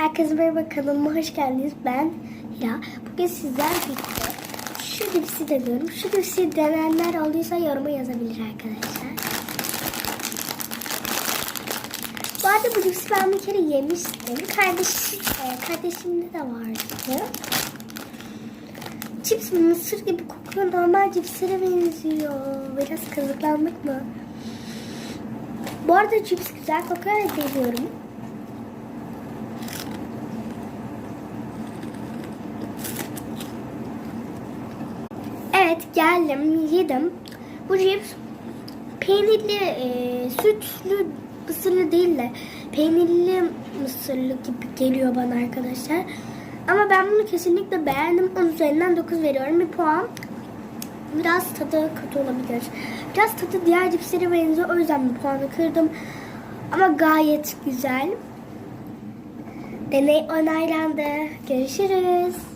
Herkese merhaba kanalıma hoş geldiniz. Ben Hira. Bugün sizler birlikte şu cipsi deniyorum. Şu cipsi denenler olduysa yoruma yazabilir arkadaşlar. Bu arada bu cipsi ben bir kere yemiştim. Kardeş, e, kardeşimde de vardı. Cips mısır gibi kokuyor. Normal cipslere benziyor. Biraz kazıklandık mı? Bu arada cips güzel kokuyor ve seviyorum. Evet geldim yedim. Bu cips peynirli e, sütlü mısırlı değil de peynirli mısırlı gibi geliyor bana arkadaşlar. Ama ben bunu kesinlikle beğendim. 10 üzerinden 9 veriyorum. Bir puan. Biraz tadı kötü olabilir. Biraz tadı diğer cipslere benziyor. O yüzden bir puanı kırdım. Ama gayet güzel. Deney onaylandı. Görüşürüz.